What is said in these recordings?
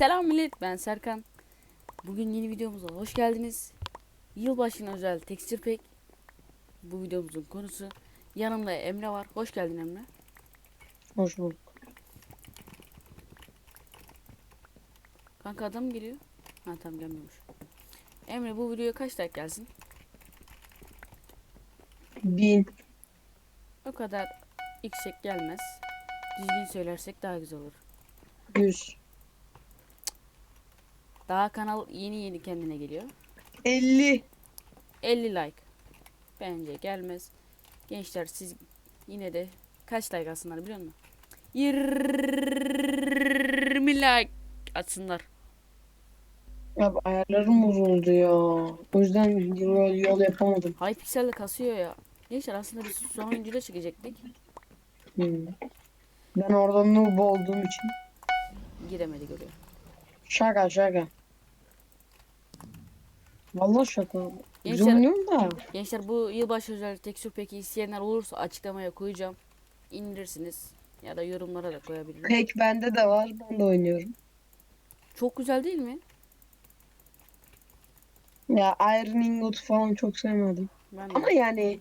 Selam millet ben Serkan. Bugün yeni videomuza hoş geldiniz. Yılbaşına özel tekstür pek. Bu videomuzun konusu. Yanımda Emre var. Hoş geldin Emre. Hoş bulduk. Kanka adam geliyor? Ha tamam gelmiyormuş. Emre bu videoya kaç like gelsin? Bin. O kadar yüksek gelmez. Düzgün söylersek daha güzel olur. Yüz. Daha kanal yeni yeni kendine geliyor. Elli. 50 like. Bence gelmez. Gençler siz yine de kaç like atsınlar biliyor musun? 20 like atsınlar. Ya ayarlarım bozuldu ya. O yüzden yol, yol yapamadım. Hypixel kasıyor ya. Gençler aslında biz sonuncuda çıkacaktık. Hmm. Ben orada noob olduğum için. Giremedik oraya. Şaka şaka. Vallahi şaka. Güzel Gençler- oynuyorum da. Gençler bu yılbaşı özel tekstür peki isteyenler olursa açıklamaya koyacağım. İndirirsiniz. Ya da yorumlara da koyabilirim. Pek bende de var. Ben de oynuyorum. Çok güzel değil mi? Ya Iron Ingot falan çok sevmedim. Ben de. Ama yani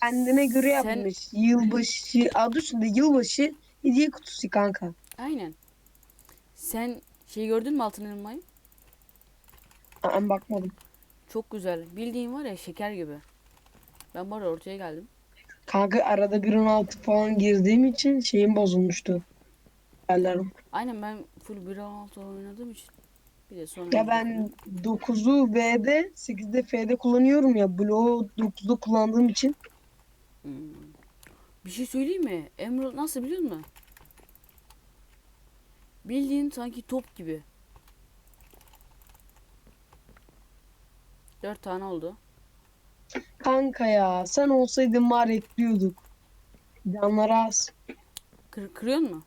kendine göre Sen- yapmış. Yılbaşı adı üstünde yılbaşı hediye kutusu kanka. Aynen. Sen şey gördün mü altın elmayı? Aa, bakmadım. Çok güzel. Bildiğin var ya şeker gibi. Ben arada ortaya geldim. Kanka arada 1.16 falan girdiğim için şeyim bozulmuştu. Ayarlarım. Aynen ben full 1.16 oynadığım için. Bir de sonra Ya ben 9'u V'de 8'de F'de kullanıyorum ya. Bloğu 9'da kullandığım için. Hmm. Bir şey söyleyeyim mi? Emerald nasıl biliyor musun? Bildiğin sanki top gibi. Dört tane oldu. Kanka ya sen olsaydın var ekliyorduk. Canları az. Kır, kırıyor mu?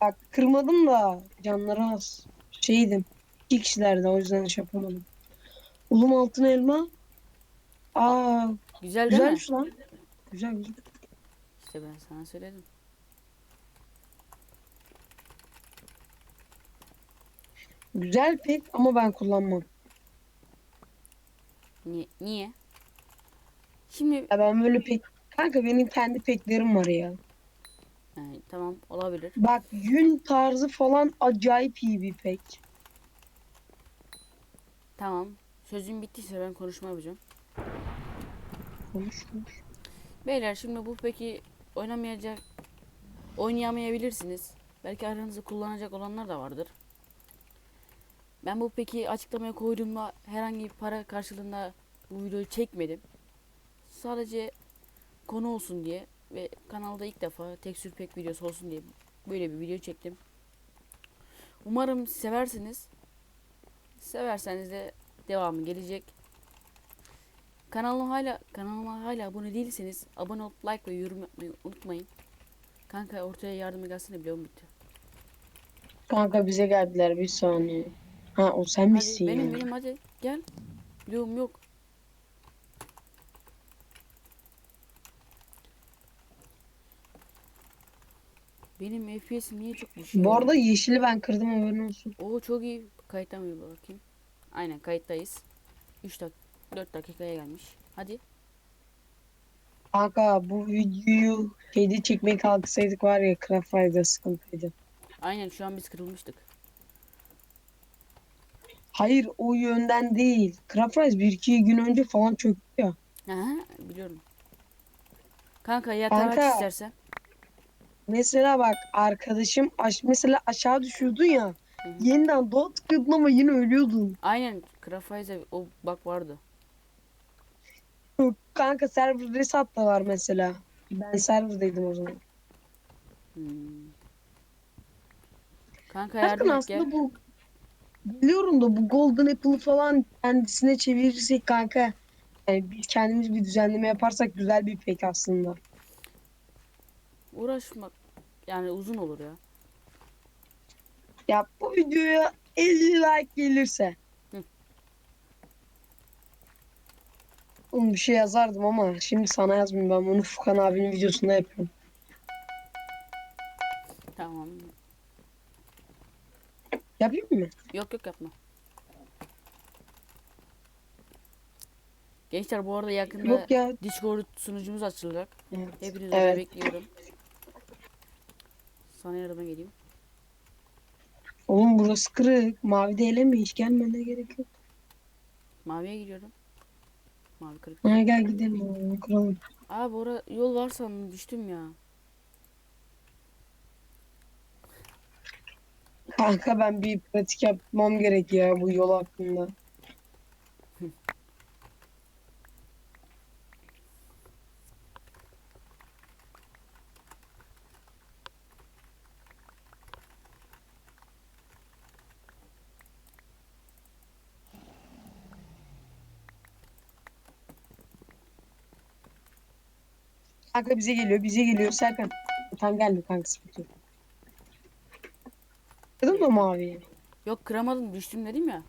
Bak kırmadım da canları az. Şeydim. İki kişilerde o yüzden şey yapamadım. Ulum altın elma. Aa Güzel değil mi? güzelmiş lan. Güzel güzel. İşte ben sana söyledim. Güzel pek ama ben kullanmam. Niye? Niye? Şimdi Ya ben böyle pek... Kanka benim kendi peklerim var ya. yani, tamam olabilir. Bak yün tarzı falan acayip iyi bir pek. Tamam. Sözüm bittiyse ben konuşma yapacağım. Konuş konuş. Beyler şimdi bu peki oynamayacak oynayamayabilirsiniz. Belki aranızda kullanacak olanlar da vardır. Ben bu peki açıklamaya koyduğumda herhangi bir para karşılığında bu videoyu çekmedim. Sadece konu olsun diye ve kanalda ilk defa tekstür pek videosu olsun diye böyle bir video çektim. Umarım seversiniz. Severseniz de devamı gelecek. Kanalıma hala kanalıma hala abone değilseniz abone olup like ve yorum yapmayı unutmayın. Kanka ortaya yardıma gelsene bloğum bitti. Kanka bize geldiler bir saniye. Ha o sen Hadi misin benim ya? benim hadi gel. Bloğum yok. Benim FPS'im niye çok düşüyor? Bu arada yeşili ben kırdım haberin olsun. Oo çok iyi. Kayıtta mı bakayım? Aynen kayıttayız. 3 dak 4 dakikaya gelmiş. Hadi. Kanka bu videoyu şeyde çekmeye kalksaydık var ya Craft Ride'da sıkıntıydı. Aynen şu an biz kırılmıştık. Hayır o yönden değil. Craft Rise 1-2 gün önce falan çöktü ya. Aha, biliyorum. Kanka yatağa Kanka. istersen. Mesela bak arkadaşım aş mesela aşağı düşüyordun ya. Hı. Yeniden doğa tıklıyordun ama yine ölüyordun. Aynen Craftwise'e o bak vardı. Kanka server reset da var mesela. Ben serverdaydım o zaman. Hmm. Kanka Bakın yardım et aslında gel. bu biliyorum da bu Golden Apple'ı falan kendisine çevirirsek kanka yani biz kendimiz bir düzenleme yaparsak güzel bir pek aslında. Uğraşmak yani uzun olur ya. Ya bu videoya 50 like gelirse. Hı. Oğlum bir şey yazardım ama şimdi sana yazmayayım ben bunu Furkan abinin videosunda yapıyorum. Tamam. Yapayım mı? Yok yok yapma. Gençler bu arada yakında Yok ya. Discord sunucumuz açılacak. Evet. Hepinizi Evet. bekliyorum. Sana yardıma geleyim. Oğlum burası kırık. Mavi de eleme hiç gelmene gerek yok. Maviye gidiyorum. Mavi kırık. Ha, gel gidelim kıralım. Abi ora yol var sandım düştüm ya. Kanka ben bir pratik yapmam gerek ya bu yol hakkında. Kanka bize geliyor, bize geliyor. Serkan. Tam geldi kanka sıkıntı. Kırdın mı maviyi? Yok kıramadım düştüm dedim ya.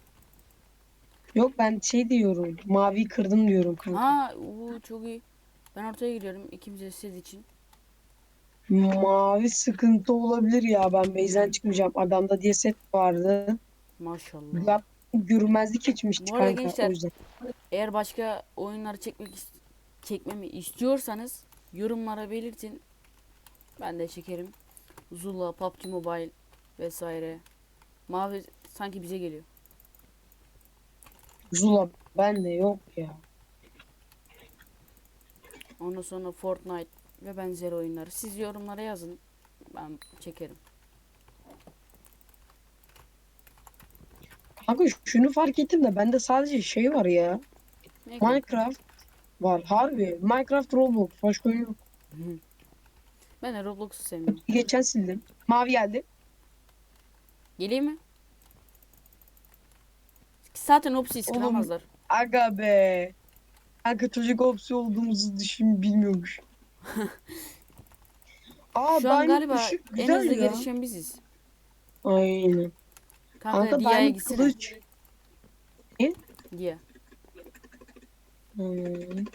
Yok ben şey diyorum. Maviyi kırdım diyorum kanka. Ha uu, çok iyi. Ben ortaya gidiyorum ikimiz de siz için. Mavi sıkıntı olabilir ya. Ben base'den çıkmayacağım. Adamda diye set vardı. Maşallah. Ya görünmezlik geçmişti Bu arada kanka gençler- o yüzden. Eğer başka oyunları çekmek çekmemi istiyorsanız yorumlara belirtin. Ben de çekerim. Zula, PUBG Mobile vesaire. Mavi sanki bize geliyor. Zula ben de yok ya. Ondan sonra Fortnite ve benzeri oyunları. Siz yorumlara yazın. Ben çekerim. Kanka şunu fark ettim de bende sadece şey var ya. Ne? Minecraft var harbi. Minecraft Roblox başka oyun yok. Ben de Roblox'u sevmiyorum. Geçen sildim. Mavi geldi. Geleyim mi? Zaten Opsi'yi Oğlum, sıkamazlar. Aga be. Kanka çocuk opsi olduğumuzu düşün bilmiyormuş. Aa Şu an galiba en hızlı gelişen biziz. Aynen. Kanka, Kanka Dia'ya gitsene. kılıç. Dia. Hmm.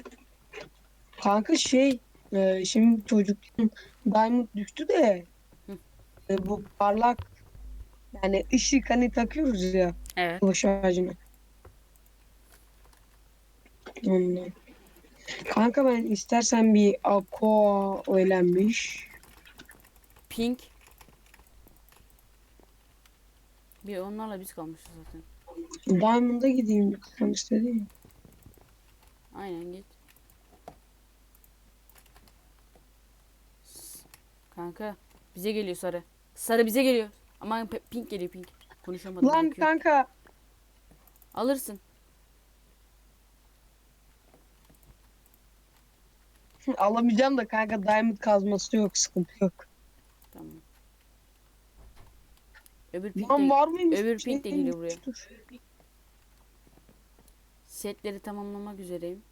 Kanka şey e, şimdi çocukluğun Diamond düştü de Hı. e, bu parlak yani ışık hani takıyoruz ya Evet. kılıç ağacına. Ondan. Kanka ben istersen bir aqua öğlenmiş. Pink. Bir onlarla biz kalmışız zaten. Diamond'a gideyim sen istedin. Aynen git. Kanka bize geliyor sarı. Sarı bize geliyor. Ama pe- pink geliyor pink. Konuşamadım. Lan bakıyorum. kanka Alırsın. alamayacağım da kanka Diamond kazması yok sıkıntı yok. Tamam. Öbür pink Lan de, var mıymış? öbür şey pink de geliyor buraya. Dur. setleri tamamlamak üzereyim.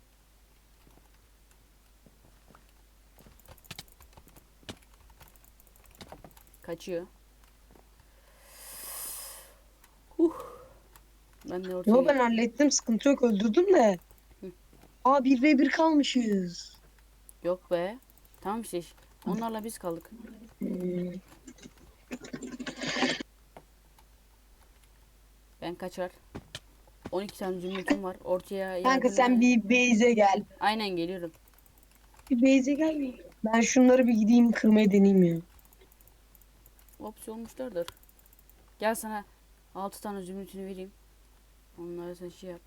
Kaçıyor. Ben de ortaya Yo ben hallettim sıkıntı yok öldürdüm de. Hı. Aa 1 ve 1 kalmışız. Yok be. Tamam işte. Onlarla biz kaldık. Hmm. Ben kaçar. 12 tane zümrütüm var. Ortaya Kanka sen bir base'e gel. Aynen geliyorum. Bir base'e gel. bir. Ben şunları bir gideyim kırmaya deneyeyim ya. Ops olmuşlardır. Gel sana 6 tane zümrütünü vereyim. Onlara sen şey yap.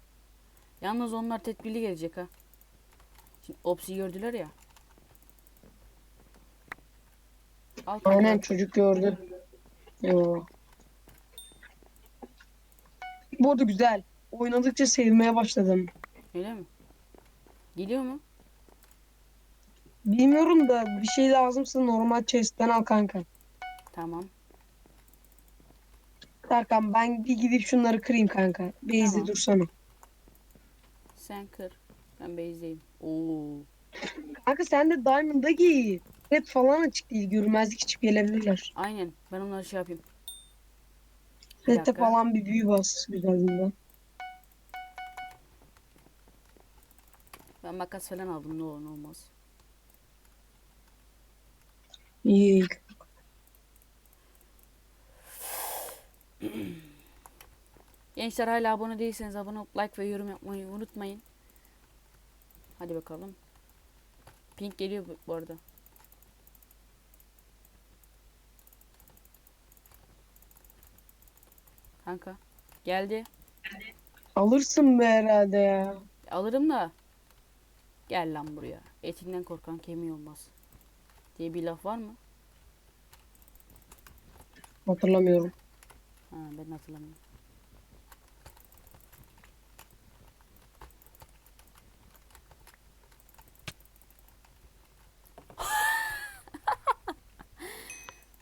Yalnız onlar tedbirli gelecek ha. Şimdi Ops'i gördüler ya. Al. Aynen çocuk gördü. Eyvallah. Bu arada güzel. Oynadıkça sevmeye başladım. Öyle mi? Geliyor mu? Bilmiyorum da bir şey lazımsa normal chest'ten al kanka. Tamam. Serkan ben bir gidip şunları kırayım kanka. Base'de Tamam. dursana. Sen kır. Ben base'deyim. Oo. Kanka sen de Diamond'a git. Red falan açık değil. Görünmezlik içip gelebilirler. Aynen. Ben onları şey yapayım. Bir dakika. falan bir büyü bas güzelliğinden. Ben makas falan aldım. Ne olur ne olmaz. İyi. Gençler hala abone değilseniz abone olup like ve yorum yapmayı unutmayın. Hadi bakalım. Pink geliyor bu- bu arada. Kanka geldi. Alırsın be herhalde ya. Alırım da. Gel lan buraya. Etinden korkan kemiği olmaz. Diye bir laf var mı? Hatırlamıyorum. Ha ben hatırlamıyorum.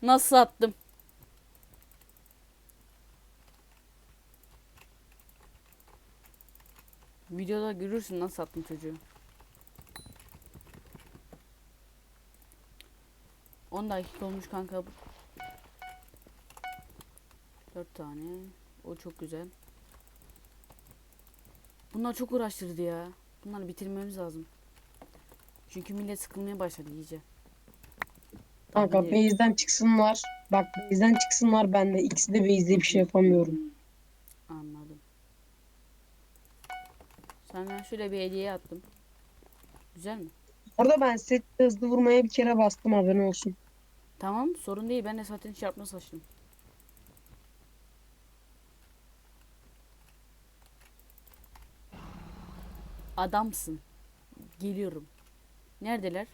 Nasıl attım? Videoda görürsün nasıl attım çocuğu. 10 dakika olmuş kanka. 4 tane. O çok güzel. Bunlar çok uğraştırdı ya. Bunları bitirmemiz lazım. Çünkü millet sıkılmaya başladı iyice. Kanka Tabii. base'den çıksınlar. Bak base'den çıksınlar ben de. İkisi de base'de bir şey yapamıyorum. Anladım. Sana şöyle bir hediye attım. Güzel mi? Orada ben sette hızlı vurmaya bir kere bastım haberin olsun. Tamam sorun değil. Ben de zaten çarpma saçtım. Adamsın. Geliyorum. Neredeler?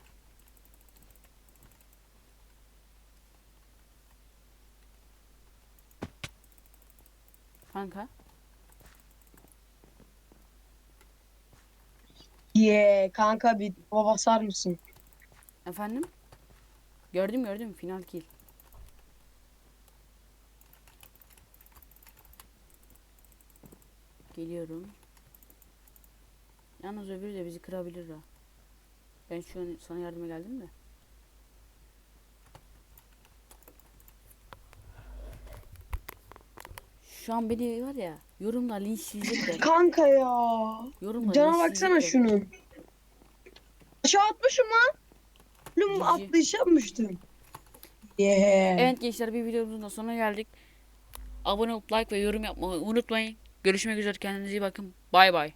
Kanka. Ye kanka bir baba basar mısın? Efendim? Gördüm gördüm final kill. Geliyorum. Yalnız öbürü de bizi kırabilir ha. Ben şu an sana yardıma geldim de. Şu an beni var ya yorumla linçleyecekler. Kanka ya. Yorumla Cana baksana linçleyecekler. şunun. Aşağı atmışım lan. Oğlum Cici. atlayış yapmıştım. Yeah. Evet gençler bir videomuzun da sonuna geldik. Abone olup like ve yorum yapmayı unutmayın. Görüşmek üzere kendinize iyi bakın. Bay bay.